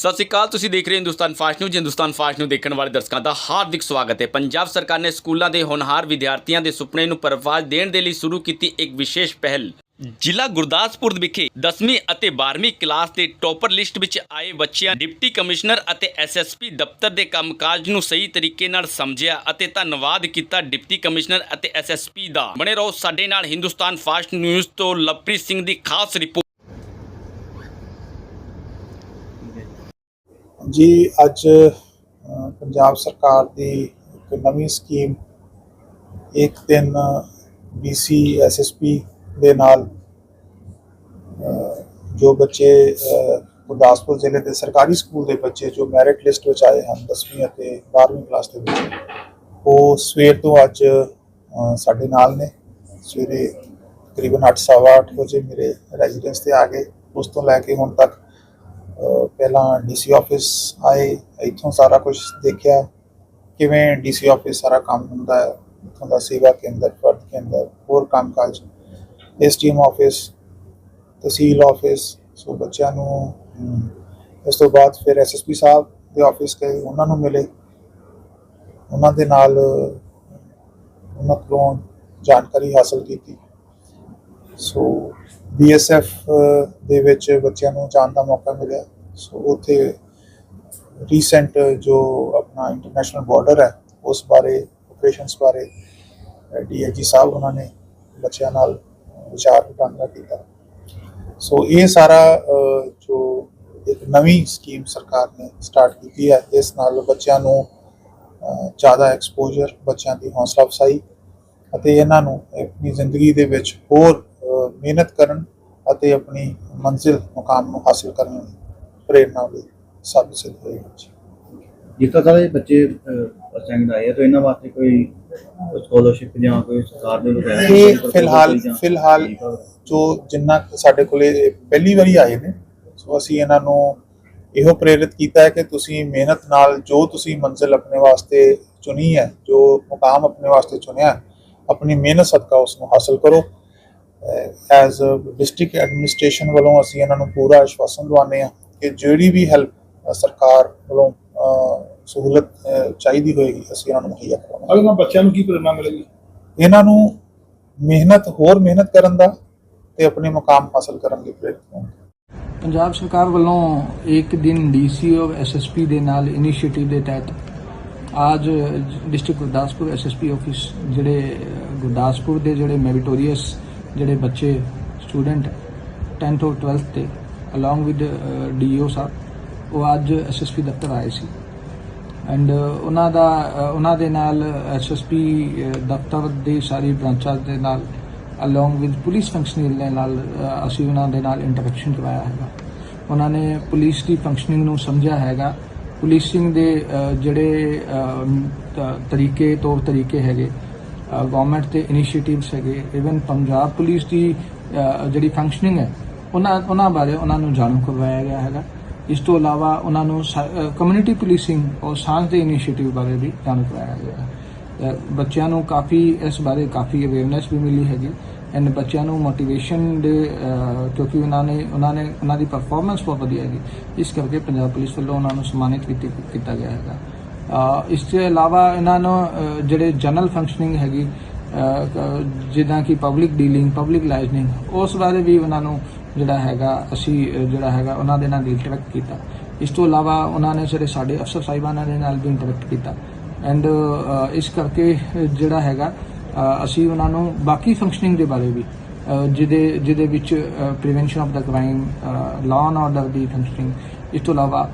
ਸਤਿ ਸ਼੍ਰੀ ਅਕਾਲ, ਤੁਸੀਂ ਦੇਖ ਰਹੇ ਹੋ Hindustan fast news. Hindustan fast news ਦੇਖਣ ਵਾਲੇ ਦਰਸ਼ਕਾਂ ਦਾ ਹਾਰਦਿਕ ਸਵਾਗਤ ਹੈ। ਪੰਜਾਬ ਸਰਕਾਰ ਨੇ ਸਕੂਲਾਂ ਦੇ ਹੋਣਹਾਰ ਵਿਦਿਆਰਥੀਆਂ ਦੇ ਸੁਪਨੇ ਨੂੰ ਪਰਵਾਜ ਦੇਣ ਦੇ ਲਈ ਸ਼ੁਰੂ ਕੀਤੀ ਇੱਕ ਵਿਸ਼ੇਸ਼ ਪਹਿਲ। ਜ਼ਿਲ੍ਹਾ ਗੁਰਦਾਸਪੁਰ ਵਿਖੇ 10ਵੀਂ ਅਤੇ 12ਵੀਂ ਕਲਾਸ ਦੇ ਟੌਪਰ ਲਿਸਟ ਵਿੱਚ ਆਏ ਬੱਚਿਆਂ ਡਿਪਟੀ ਕਮਿਸ਼ਨਰ ਅਤੇ ਐਸਐਸਪੀ ਦਫ਼ਤਰ ਦੇ ਕੰਮਕਾਜ ਨੂੰ ਸਹੀ ਤਰੀਕੇ ਨਾਲ ਸਮਝਿਆ ਅਤੇ ਧੰਨਵਾਦ ਕੀਤਾ ਡਿਪਟੀ ਕਮਿਸ਼ਨਰ ਅਤੇ ਐਸਐਸਪੀ ਦਾ। ਬਣੇ ਰਹੋ ਸਾਡੇ ਨਾਲ ਹਿੰਦੁਸਤਾਨ ਫਾਸਟ ਨਿਊਜ਼ ਤੋਂ ਲਵਪ੍ਰੀਤ ਸਿੰਘ ਦੀ ਖਾਸ ਰਿਪੋਰਟ। ਜੀ, ਅੱਜ ਪੰਜਾਬ ਸਰਕਾਰ ਦੀ ਇੱਕ ਨਵੀਂ ਸਕੀਮ ਇੱਕ ਦਿਨ BC SSP ਦੇ ਨਾਲ ਜੋ ਬੱਚੇ ਗੁਰਦਾਸਪੁਰ ਜ਼ਿਲ੍ਹੇ ਦੇ ਸਰਕਾਰੀ ਸਕੂਲ ਦੇ ਬੱਚੇ ਜੋ ਮੈਰਿਟ ਲਿਸਟ ਵਿੱਚ ਆਏ ਹਨ 10ਵੀਂ ਅਤੇ 12ਵੀਂ ਕਲਾਸ ਦੇ ਵਿੱਚ, ਉਹ ਸਵੇਰ ਤੋਂ ਅੱਜ ਸਾਡੇ ਨਾਲ ਨੇ। ਸਵੇਰੇ ਤਕਰੀਬਨ 8:30 ਵਜੇ ਮੇਰੇ ਰੈਜ਼ੀਡੈਂਸ ਤੇ ਆ ਗਏ। ਉਸ ਤੋਂ ਲੈ ਕੇ ਹੁਣ ਤੱਕ ਪਹਿਲਾਂ ਡੀਸੀ ਆਫਿਸ ਆਏ, ਇੱਥੋਂ ਸਾਰਾ ਕੁਝ ਦੇਖਿਆ। ਕਿਵੇਂ ਡੀਸੀ ਆਫਿਸ ਸਾਰਾ ਕੰਮ ਹੁੰਦਾ ਹੈ ਇੱਥੋਂ ਦਾ ਸੇਵਾ ਕੇਂਦਰ, ਫਰਦ ਕੇਂਦਰ, ਹੋਰ ਕੰਮਕਾਜ STM office tehsil office so ਬੱਚਿਆਂ ਨੂੰ ਇਸ ਤੋਂ ਬਾਅਦ ਫਿਰ ਐਸਐਸਪੀ ਸਾਹਿਬ ਦੇ ਆਫਿਸ ਗਏ, ਉਹਨਾਂ ਨੂੰ ਮਿਲੇ। ਉਹਨਾਂ ਦੇ ਨਾਲ, ਉਹਨਾਂ ਤੋਂ ਜਾਣਕਾਰੀ ਹਾਸਲ ਕੀਤੀ। ਸੋ ਬੀਐਸਐਫ uh, ਦੇ ਵਿੱਚ ਬੱਚਿਆਂ ਨੂੰ ਜਾਣ ਦਾ ਮੌਕਾ ਮਿਲਿਆ। ਸੋ ਉੱਥੇ ਰੀਸੈਂਟ ਜੋ ਆਪਣਾ ਇੰਟਰਨੈਸ਼ਨਲ ਬਾਰਡਰ ਹੈ, ਉਸ ਬਾਰੇ ਆਪਰੇਸ਼ਨਸ ਬਾਰੇ ਡੀਆਈਜੀ ਸਾਹਿਬ ਉਹਨਾਂ ਨੇ ਬੱਚਿਆਂ ਨਾਲ ਵਿਚਾਰ ਵਟਾਂਦਰਾ ਕੀਤਾ। ਸੋ ਇਹ ਸਾਰਾ ਜੋ ਇੱਕ ਨਵੀਂ ਸਕੀਮ ਸਰਕਾਰ ਨੇ ਸਟਾਰਟ ਕੀਤੀ ਹੈ, ਇਸ ਨਾਲ ਬੱਚਿਆਂ ਨੂੰ ਜ਼ਿਆਦਾ ਐਕਸਪੋਜ਼ਰ ਬੱਚਿਆਂ ਦੀ ਹੌਸਲਾ ਅਫਸਾਈ ਅਤੇ ਇਹਨਾਂ ਨੂੰ ਆਪਣੀ ਜ਼ਿੰਦਗੀ ਦੇ ਵਿੱਚ ਹੋਰ ਮਿਹਨਤ ਕਰਨ ਅਤੇ ਆਪਣੀ ਮੰਜ਼ਿਲ ਮੁਕਾਮ ਨੂੰ ਹਾਸਲ ਕਰਨ ਲਈ ਪ੍ਰੇਰਨਾ ਲਈ ਸਾਬਿਤ ਸਿੱਧ ਹੋਏਗਾ ਜੀ। ਜਿਸ ਤਰ੍ਹਾਂ ਸਾਰੇ ਬੱਚੇ ਅਸੈਂਡ ਆਏ ਆ ਤਾਂ ਇਹਨਾਂ ਵਾਸਤੇ ਕੋਈ ਸਕਾਲਰਸ਼ਿਪ ਜਾਂ ਕੋਈ ਸਰਕਾਰ ਦੇ ਵਗੈਰਾ ਇਹ ਫਿਲਹਾਲ ਫਿਲਹਾਲ ਜੋ ਜਿੰਨਾ ਸਾਡੇ ਕੋਲੇ ਪਹਿਲੀ ਵਾਰੀ ਆਏ ਨੇ ਸੋ ਅਸੀਂ ਇਹਨਾਂ ਨੂੰ ਇਹੋ ਪ੍ਰੇਰਿਤ ਕੀਤਾ ਹੈ ਕਿ ਤੁਸੀਂ ਮਿਹਨਤ ਨਾਲ ਜੋ ਤੁਸੀਂ ਮੰਜ਼ਿਲ ਆਪਣੇ ਵਾਸਤੇ ਚੁਣੀ ਹੈ ਜੋ ਮੁਕਾਮ ਆਪਣੇ ਵਾਸਤੇ ਚੁਣਿਆ ਆਪਣੀ ਮਿਹਨਤ ਸਦਕਾ ਉਸ ਨੂੰ ਹਾਸਲ ਕਰੋ। ਐਜ਼ ਡਿਸਟ੍ਰਿਕਟ ਐਡਮਿਨਿਸਟ੍ਰੇਸ਼ਨ ਵੱਲੋਂ ਅਸੀਂ ਇਹਨਾਂ ਨੂੰ ਪੂਰਾ ਆਸ਼ਵਾਸਨ ਦਵਾਉਂਦੇ ਹਾਂ ਕਿ ਜਿਹੜੀ ਵੀ ਹੈਲਪ ਸਰਕਾਰ ਵੱਲੋਂ ਸਹੂਲਤ ਚਾਹੀਦੀ ਹੋਏਗੀ ਅਸੀਂ ਇਹਨਾਂ ਨੂੰ ਮੁਹੱਈਆ ਕਰਾਵਾਂਗੇ ਅਗਰ ਬੱਚਿਆਂ ਨੂੰ ਕੀ ਪ੍ਰੇਰਣਾ ਮਿਲੇਗੀ? ਇਹਨਾਂ ਨੂੰ ਮਿਹਨਤ ਹੋਰ ਮਿਹਨਤ ਕਰਨ ਦਾ ਤੇ ਆਪਣੇ ਮੁਕਾਮ ਹਾਸਲ ਕਰਨ ਦੀ ਪ੍ਰੇਰਿਤ ਹੋਣਗੇ ਪੰਜਾਬ ਸਰਕਾਰ ਵੱਲੋਂ ਇੱਕ ਦਿਨ ਡੀਸੀ ਔਰ ਐਸਐਸਪੀ ਦੇ ਨਾਲ ਇਨੀਸ਼ੀਏਟਿਵ ਦੇ ਤਹਿਤ ਅੱਜ ਡਿਸਟ੍ਰਿਕਟ ਗੁਰਦਾਸਪੁਰ ਐਸਐਸਪੀ ਆਫਿਸ ਜਿਹੜੇ ਗੁਰਦਾਸਪੁਰ ਦੇ ਜਿਹੜੇ ਮੈਰੀਟੋਰੀਅਸ ਜਿਹੜੇ ਬੱਚੇ ਸਟੂਡੈਂਟ 10th ਔਰ 12th ਤੇ ਅਲੋਂਗ ਵਿਦ ਡੀਓ ਸਾਹਿਬ, ਉਹ ਅੱਜ ਐਸਐਸਪੀ ਦਫ਼ਤਰ ਆਏ ਸੀ। ਐਂਡ ਉਹਨਾਂ ਦਾ ਉਹਨਾਂ ਦੇ ਨਾਲ ਐਸਐਸਪੀ ਦਫ਼ਤਰ ਦੇ ਸਾਰੀ ਬ੍ਰਾਂਚਾਂ ਦੇ ਨਾਲ ਅਲੋਂਗ ਵਿਦ ਪੁਲਿਸ ਫੰਕਸ਼ਨਰੀ ਦੇ ਨਾਲ ਅਸੀਂ ਉਹਨਾਂ ਦੇ ਨਾਲ ਇੰਟਰੈਕਸ਼ਨ ਕਰਵਾਇਆ ਹੈਗਾ। ਉਹਨਾਂ ਨੇ ਪੁਲਿਸ ਦੀ ਫੰਕਸ਼ਨਿੰਗ ਨੂੰ ਸਮਝਿਆ ਹੈਗਾ। ਪੁਲਿਸਿੰਗ ਦੇ ਜਿਹੜੇ ਤਰੀਕੇ, ਤੌਰ ਤਰੀਕੇ ਹੈਗੇ ਗਵਰਨਮੈਂਟ ਦੇ ਇਨੀਸ਼ੀਏਟਿਵਸ ਹੈਗੇ ਇਵਨ ਪੰਜਾਬ ਪੁਲਿਸ ਦੀ ਜਿਹੜੀ ਫੰਕਸ਼ਨਿੰਗ ਹੈ, ਉਹਨਾਂ ਉਹਨਾਂ ਬਾਰੇ ਉਹਨਾਂ ਨੂੰ ਜਾਣੂ ਕਰਵਾਇਆ ਗਿਆ ਹੈਗਾ। ਇਸ ਤੋਂ ਇਲਾਵਾ ਉਹਨਾਂ ਨੂੰ ਕਮਿਊਨਿਟੀ ਪੁਲਿਸਿੰਗ ਔਰ ਸਾਂਝ ਦੇ ਇਨੀਸ਼ੀਏਟਿਵ ਬਾਰੇ ਵੀ ਜਾਣੂ ਕਰਵਾਇਆ ਗਿਆ ਬੱਚਿਆਂ ਨੂੰ ਕਾਫੀ ਇਸ ਬਾਰੇ ਕਾਫੀ ਅਵੇਅਰਨੈਸ ਵੀ ਮਿਲੀ ਹੈਗੀ। ਐਂਡ ਬੱਚਿਆਂ ਨੂੰ ਮੋਟੀਵੇਸ਼ਨ ਦੇ ਕਿਉਂਕਿ ਉਹਨਾਂ ਨੇ ਉਹਨਾਂ ਨੇ, ਉਹਨਾਂ ਦੀ ਪਰਫਾਰਮੈਂਸ ਬਹੁਤ ਵਧੀਆ ਹੈਗੀ। ਇਸ ਕਰਕੇ ਪੰਜਾਬ ਪੁਲਿਸ ਵੱਲੋਂ ਉਹਨਾਂ ਨੂੰ ਸਨਮਾਨਿਤ ਕੀਤੀ ਕੀਤਾ ਗਿਆ ਹੈਗਾ। ਇਸ ਤੋਂ ਇਲਾਵਾ ਇਹਨਾਂ ਨੂੰ ਜਿਹੜੇ ਜਨਰਲ ਫੰਕਸ਼ਨਿੰਗ ਹੈਗੀ ਜਿੱਦਾਂ ਕਿ ਪਬਲਿਕ ਡੀਲਿੰਗ ਪਬਲਿਕ ਲਾਈਜ਼ਨਿੰਗ ਉਸ ਬਾਰੇ ਵੀ ਉਹਨਾਂ ਨੂੰ ਜਿਹੜਾ ਹੈਗਾ, ਅਸੀਂ ਜਿਹੜਾ ਹੈਗਾ, ਉਹਨਾਂ ਦੇ ਨਾਲ ਇੰਟਰੈਕਟ ਕੀਤਾ। ਇਸ ਤੋਂ ਇਲਾਵਾ ਉਹਨਾਂ ਨੇ ਜਿਹੜੇ ਸਾਡੇ ਅਫਸਰ ਸਾਹਿਬਾਨਾਂ ਦੇ ਨਾਲ ਵੀ ਇੰਟਰੈਕਟ ਕੀਤਾ। ਐਂਡ ਇਸ ਕਰਕੇ ਜਿਹੜਾ ਹੈਗਾ ਅਸੀਂ ਉਹਨਾਂ ਨੂੰ ਬਾਕੀ ਫੰਕਸ਼ਨਿੰਗ ਦੇ ਬਾਰੇ ਵੀ ਜਿਹਦੇ ਜਿਹਦੇ ਵਿੱਚ ਪ੍ਰੀਵੈਂਸ਼ਨ ਆਫ ਦਾ ਕ੍ਰਾਈਮ ਲਾਅ ਐਂਡ ਆਰਡਰ ਦੀ ਫੰਕਸ਼ਨਿੰਗ ਇਸ ਤੋਂ ਇਲਾਵਾ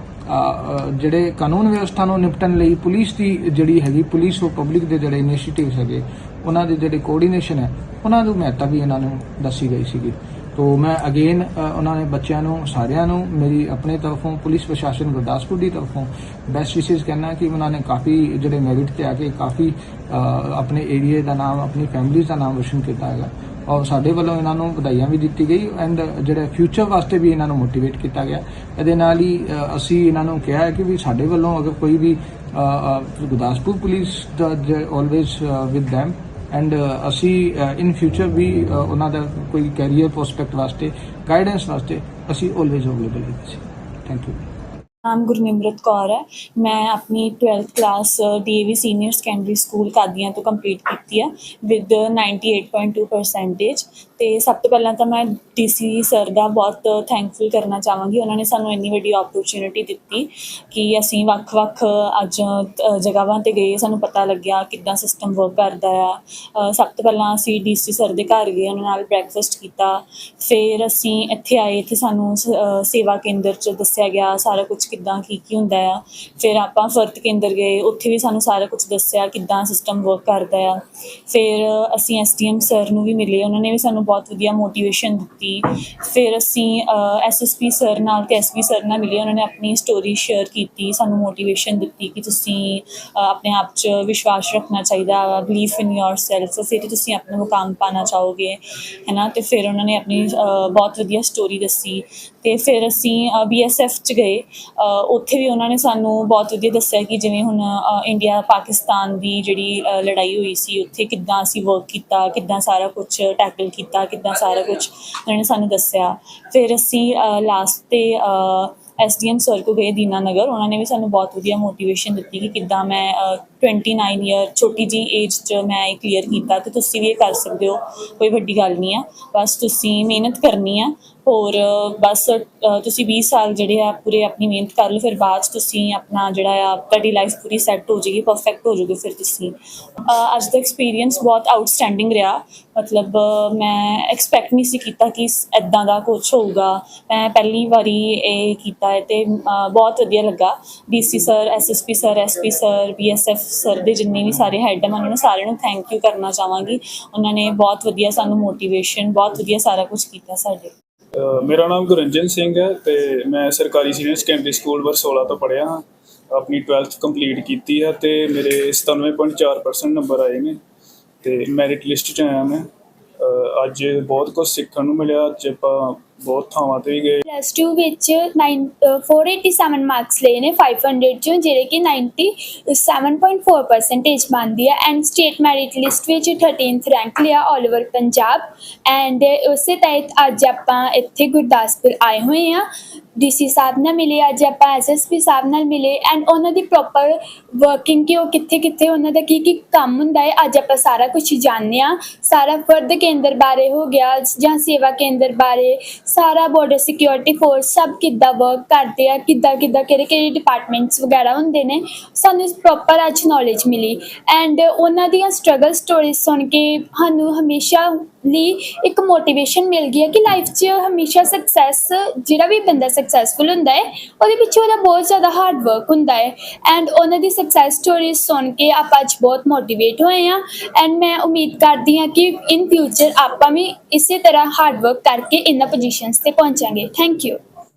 ਜਿਹੜੇ ਕਾਨੂੰਨ ਵਿਵਸਥਾ ਨੂੰ ਨਿਪਟਣ ਲਈ ਪੁਲਿਸ ਦੀ ਜਿਹੜੀ ਹੈਗੀ, ਪੁਲਿਸ ਉਹ ਪਬਲਿਕ ਦੇ ਜਿਹੜੇ ਇਨੀਸ਼ੀਏਟਿਵਸ ਹੈਗੇ, ਉਹਨਾਂ ਦੇ ਜਿਹੜੇ ਕੋਆਰਡੀਨੇਸ਼ਨ ਹੈ, ਉਹਨਾਂ ਦੀ ਮਹੱਤਤਾ ਵੀ ਇਹਨਾਂ ਨੂੰ ਦੱਸੀ ਗਈ ਸੀਗੀ। ਤੋ ਮੈਂ ਅਗੇਨ ਉਹਨਾਂ ਨੇ ਬੱਚਿਆਂ ਨੂੰ, ਸਾਰਿਆਂ ਨੂੰ, ਮੇਰੀ ਆਪਣੇ ਤਰਫੋਂ, ਪੁਲਿਸ ਪ੍ਰਸ਼ਾਸਨ ਗੁਰਦਾਸਪੁਰ ਦੀ ਤਰਫੋਂ ਬੈਸਟ ਵਿਸ਼ੇਸ ਕਹਿਣਾ ਕਿ ਉਹਨਾਂ ਨੇ ਕਾਫੀ ਜਿਹੜੇ ਮੈਰਿਟ ਤੇ ਆ ਕੇ ਕਾਫੀ ਆਪਣੇ ਏਰੀਆ ਦਾ ਨਾਮ, ਆਪਣੀ ਫੈਮਿਲੀ ਦਾ ਨਾਮ ਰੋਸ਼ਨ ਕੀਤਾ ਹੈਗਾ। ਔਰ ਸਾਡੇ ਵੱਲੋਂ ਇਹਨਾਂ ਨੂੰ ਵਧਾਈਆਂ ਵੀ ਦਿੱਤੀ ਗਈ ਐਂਡ ਜਿਹੜੇ ਫਿਊਚਰ ਵਾਸਤੇ ਵੀ ਇਹਨਾਂ ਨੂੰ ਮੋਟੀਵੇਟ ਕੀਤਾ ਗਿਆ। ਇਹਦੇ ਨਾਲ ਹੀ ਅਸੀਂ ਇਹਨਾਂ ਨੂੰ ਕਿਹਾ ਹੈ ਕਿ ਵੀ ਸਾਡੇ ਵੱਲੋਂ ਅਗਰ ਕੋਈ ਵੀ ਗੁਰਦਾਸਪੁਰ ਪੁਲਿਸ ਦਾ ਆਲਵੇਜ਼ ਵਿਦ them ਐਂਡ ਅਸੀਂ ਇਨ ਫਿਊਚਰ ਵੀ ਉਹਨਾਂ ਦਾ ਕੋਈ ਕੈਰੀਅਰ ਪ੍ਰੋਸਪੈਕਟ ਵਾਸਤੇ ਗਾਈਡੈਂਸ ਵਾਸਤੇ ਅਸੀਂ ਆਲਵੇਜ਼ ਅਵੇਲੇਬਲ ਹਾਂ। ਥੈਂਕ ਯੂ ਨਾਮ ਗੁਰਨਿਮਰਤ ਕੌਰ ਹੈ। ਮੈਂ ਆਪਣੀ 12th class DAV senior secondary school Qadian ਤੋਂ ਕੰਪਲੀਟ ਕੀਤੀ ਹੈ ਵਿਦ 98.2 ਪਰਸੈਂਟੇਜ ਤੇ ਸਭ ਤੋਂ ਪਹਿਲਾਂ ਤਾਂ ਮੈਂ ਡੀਸੀ ਸਰ ਦਾ ਬਹੁਤ ਥੈਂਕਫੁਲ ਕਰਨਾ ਚਾਹਾਂਗੀ। ਉਹਨਾਂ ਨੇ ਸਾਨੂੰ ਇੰਨੀ ਵੱਡੀ ਓਪਰਚੁਨਿਟੀ ਦਿੱਤੀ ਕਿ ਅਸੀਂ ਵੱਖ-ਵੱਖ ਅੱਜ ਜਗ੍ਹਾਵਾਂ ਤੇ ਗਏ। ਸਾਨੂੰ ਪਤਾ ਲੱਗਿਆ ਕਿੱਦਾਂ ਸਿਸਟਮ ਵਰਕ ਕਰਦਾ ਆ। ਸਭ ਤੋਂ ਪਹਿਲਾਂ ਅਸੀਂ ਡੀਸੀ ਸਰ ਦੇ ਘਰ ਗਏ, ਉਹਨਾਂ ਨਾਲ ਬ੍ਰੈਕਫਾਸਟ ਕੀਤਾ। ਫਿਰ ਅਸੀਂ ਇੱਥੇ ਆਏ, ਇੱਥੇ ਸਾਨੂੰ ਸੇਵਾ ਕੇਂਦਰ 'ਚ ਦੱਸਿਆ ਗਿਆ, ਸਾਰਾ ਕੁਝ ਕਿੱਦਾਂ ਕੀ ਕੀ ਹੁੰਦਾ ਆ। ਫਿਰ ਆਪਾਂ ਫਰਤ ਕੇਂਦਰ ਗਏ, ਉੱਥੇ ਵੀ ਸਾਨੂੰ ਸਾਰਾ ਕੁਝ ਦੱਸਿਆ ਕਿੱਦਾਂ ਸਿਸਟਮ ਵਰਕ ਕਰਦਾ ਆ। ਫਿਰ ਅਸੀਂ ਐਸਡੀਐਮ ਸਰ ਨੂੰ ਵੀ ਮਿਲੇ, ਉਹਨਾਂ ਨੇ ਵੀ ਸਾਨੂੰ ਬਹੁਤ ਵਧੀਆ ਮੋਟੀਵੇਸ਼ਨ ਦਿੱਤੀ। ਫਿਰ ਅਸੀਂ ਐਸਐਸਪੀ ਸਰ ਨਾਲ ਤੇ ਐਸਪੀ ਸਰ ਨਾਲ ਮਿਲੇ, ਉਹਨਾਂ ਨੇ ਆਪਣੀ ਸਟੋਰੀ ਸ਼ੇਅਰ ਕੀਤੀ, ਸਾਨੂੰ ਮੋਟੀਵੇਸ਼ਨ ਦਿੱਤੀ ਕਿ ਤੁਸੀਂ ਆਪਣੇ ਆਪ 'ਚ ਵਿਸ਼ਵਾਸ ਰੱਖਣਾ ਚਾਹੀਦਾ ਬਲੀਵ ਇਨ ਯੋਰਸੈਲਫ ਫਿਰ ਤੁਸੀਂ ਆਪਣਾ ਮੁਕਾਮ ਪਾਣਾ ਚਾਹੋਗੇ। ਹੈ ਨਾ ਤੇ ਫਿਰ ਉਹਨਾਂ ਨੇ ਆਪਣੀ ਬਹੁਤ ਵਧੀਆ ਸਟੋਰੀ ਦੱਸੀ। ਤੇ ਫਿਰ ਅਸੀਂ ਬੀਐਸਐਫ ਚ ਗਏ। ਉੱਥੇ ਵੀ ਉਹਨਾਂ ਨੇ ਸਾਨੂੰ ਬਹੁਤ ਵਧੀਆ ਦੱਸਿਆ ਕਿ ਜਿਵੇਂ ਹੁਣ ਇੰਡੀਆ ਪਾਕਿਸਤਾਨ ਦੀ ਜਿਹੜੀ ਲੜਾਈ ਹੋਈ ਸੀ ਉੱਥੇ ਕਿੱਦਾਂ ਅਸੀਂ ਵਰਕ ਕੀਤਾ ਕਿੱਦਾਂ ਸਾਰਾ ਕੁਝ ਟੈਕਲ ਕੀਤਾ ਕਿੱਦਾਂ ਸਾਰਾ ਕੁਝ ਉਹਨਾਂ ਨੇ ਸਾਨੂੰ ਦੱਸਿਆ। ਫਿਰ ਅਸੀਂ ਲਾਸਟ ਤੇ ਐਸਡੀਐਮ ਸਰ ਕੋ ਗਏ ਦੀਨਾਨਗਰ ਉਹਨਾਂ ਨੇ ਵੀ ਸਾਨੂੰ ਬਹੁਤ ਵਧੀਆ ਮੋਟੀਵੇਸ਼ਨ ਦਿੱਤੀ ਕਿ ਕਿੱਦਾਂ ਮੈਂ ਅ, 29 ਇਅਰ ਛੋਟੀ ਜੀ ਏਜ 'ਚ ਮੈਂ ਇਹ ਕਲੀਅਰ ਕੀਤਾ ਤੇ ਤੁਸੀਂ ਵੀ ਇਹ ਕਰ ਸਕਦੇ ਹੋ ਕੋਈ ਵੱਡੀ ਗੱਲ ਨਹੀਂ ਆ। ਬਸ ਤੁਸੀਂ ਮਿਹਨਤ ਕਰਨੀ ਆ ਹੋਰ, ਬਸ ਤੁਸੀਂ 20 ਸਾਲ ਜਿਹੜੇ ਆ ਪੂਰੇ ਆਪਣੀ ਮਿਹਨਤ ਕਰ ਲਓ, ਫਿਰ ਬਾਅਦ 'ਚ ਤੁਸੀਂ ਆਪਣਾ ਜਿਹੜਾ ਆ ਤੁਹਾਡੀ ਲਾਈਫ ਪੂਰੀ ਸੈੱਟ ਹੋ ਜਾਏਗੀ ਪਰਫੈਕਟ ਹੋ ਜਾਓਗੇ ਫਿਰ ਤੁਸੀਂ। ਅੱਜ ਦਾ ਐਕਸਪੀਰੀਅੰਸ ਬਹੁਤ ਆਊਟਸਟੈਂਡਿੰਗ ਰਿਹਾ। ਮਤਲਬ, ਮੈਂ ਐਕਸਪੈਕਟ ਨਹੀਂ ਸੀ ਕੀਤਾ ਕਿ ਐਦਾਂ ਦਾ ਕੁਝ ਹੋਊਗਾ। ਮੈਂ ਪਹਿਲੀ ਵਾਰੀ ਇਹ ਕੀਤਾ ਹੈ ਤੇ ਬਹੁਤ ਵਧੀਆ ਲੱਗਾ। DC sir SSP sir SP sir BSF sir ਦੇ ਜਿੰਨੇ ਵੀ ਸਾਰੇ ਹੈੱਡ ਆ, ਮੈਂ ਉਹਨਾਂ ਨੂੰ ਸਾਰਿਆਂ ਨੂੰ ਥੈਂਕ ਯੂ ਕਰਨਾ ਚਾਹਾਂਗੀ। ਉਹਨਾਂ ਨੇ ਬਹੁਤ ਵਧੀਆ ਸਾਨੂੰ ਮੋਟੀਵੇਸ਼ਨ ਬਹੁਤ ਵਧੀਆ ਸਾਰਾ ਕੁਝ ਕੀਤਾ ਸਾਡੇ। ਮੇਰਾ ਨਾਮ ਗੁਰੰਜਨ ਸਿੰਘ ਹੈ ਤੇ ਮੈਂ ਸਰਕਾਰੀ ਸੀਨੀਅਰ ਸੈਕੰਡਰੀ ਸਕੂਲ ਵਰਸੋਲਾ ਤੋਂ ਪੜ੍ਹਿਆ ਹਾਂ। ਆਪਣੀ 12th ਕੰਪਲੀਟ ਕੀਤੀ ਹੈ ਤੇ ਮੇਰੇ 97.4% ਨੰਬਰ ਆਏ ਨੇ ਤੇ ਮੈਰਿਟ ਲਿਸਟ 'ਚ ਆਇਆ ਮੈਂ। ਅੱਜ ਬਹੁਤ ਕੁਝ ਸਿੱਖਣ ਨੂੰ ਮਿਲਿਆ, ਅੱਜ ਆਪਾਂ ਬਹੁਤ ਥਾਵਾਂ ਤੇ ਵੀ ਗਏ। ਪਲੱਸ 2 ਵਿੱਚ 9 ਅ, 487 ਮਾਰਕਸ ਲਏ ਨੇ 500 ਚੋਂ ਜਿਹੜੇ ਕਿ 97.4 ਪਰਸੈਂਟੇਜ ਬਣਦੀ ਹੈ ਐਂਡ ਸਟੇਟ ਮੈਰਿਟ ਲਿਸਟ ਵਿੱਚ 13th ਰੈਂਕ ਲਿਆ ਆਲ ਓਵਰ ਪੰਜਾਬ ਐਂਡ ਉਸੇ ਤਹਿਤ ਅੱਜ ਆਪਾਂ ਇੱਥੇ ਗੁਰਦਾਸਪੁਰ ਆਏ ਹੋਏ ਆ। ਡੀਸੀ ਸਾਹਿਬ ਨਾਲ ਮਿਲੇ ਅੱਜ ਆਪਾਂ ਐਸਐਸਪੀ ਸਾਹਿਬ ਨਾਲ ਮਿਲੇ। ਐਂਡ ਉਹਨਾਂ ਦੀ ਪ੍ਰੋਪਰ ਵਰਕਿੰਗ ਕਿ ਉਹ ਕਿੱਥੇ ਕਿੱਥੇ ਉਹਨਾਂ ਦਾ ਕੀ ਕੀ ਕੰਮ ਹੁੰਦਾ ਹੈ ਅੱਜ ਆਪਾਂ ਸਾਰਾ ਕੁਝ ਜਾਣਦੇ ਆ। ਸਾਰਾ ਫਰਦ ਕੇਂਦਰ ਬਾਰੇ ਹੋ ਗਿਆ ਜਾਂ ਸੇਵਾ ਕੇਂਦਰ ਬਾਰੇ ਸਾਰਾ ਬਾਰਡਰ ਸਿਕਿਉਰਿਟੀ ਫੋਰਸ ਸਭ ਕਿੱਦਾਂ ਵਰਕ ਕਰਦੇ ਆ, ਕਿੱਦਾਂ ਕਿੱਦਾਂ, ਕਿਹੜੇ ਕਿਹੜੇ ਡਿਪਾਰਟਮੈਂਟਸ ਵਗੈਰਾ ਹੁੰਦੇ ਨੇ, ਸਾਨੂੰ ਪ੍ਰੋਪਰ ਅੱਜ ਨੌਲੇਜ ਮਿਲੀ। ਐਂਡ ਉਹਨਾਂ ਦੀਆਂ ਸਟਰਗਲ ਸਟੋਰੀਜ਼ ਸੁਣ ਕੇ ਸਾਨੂੰ ਹਮੇਸ਼ਾ ਲਈ ਇੱਕ ਮੋਟੀਵੇਸ਼ਨ ਮਿਲ ਗਈ ਹੈ ਕਿ ਲਾਈਫ 'ਚ ਹਮੇਸ਼ਾ ਸਕਸੈਸ ਜਿਹੜਾ ਵੀ ਬੰਦਾ ਸਕਸੈਸਫੁਲ ਹੁੰਦਾ ਹੈ, ਉਹਦੇ ਪਿੱਛੇ ਉਹਦਾ ਬਹੁਤ ਜ਼ਿਆਦਾ ਹਾਰਡ ਵਰਕ ਹੁੰਦਾ ਹੈ। ਐਂਡ ਉਹਨਾਂ ਦੀ ਸਕਸੈਸ ਸਟੋਰੀਜ਼ ਸੁਣ ਕੇ ਆਪਾਂ ਅੱਜ ਬਹੁਤ ਮੋਟੀਵੇਟ ਹੋਏ ਆ ਐਂਡ ਮੈਂ ਉਮੀਦ ਕਰਦੀ ਹਾਂ ਕਿ ਇਨ ਫਿਊਚਰ ਆਪਾਂ ਵੀ ਇਸੇ ਤਰ੍ਹਾਂ ਹਾਰਡ ਵਰਕ ਕਰਕੇ ਇਹਨਾਂ ਪੋਜੀਸ਼ਨਸ ਤੇ ਪਹੁੰਚਾਂਗੇ ਥੈਂਕ ਯੂ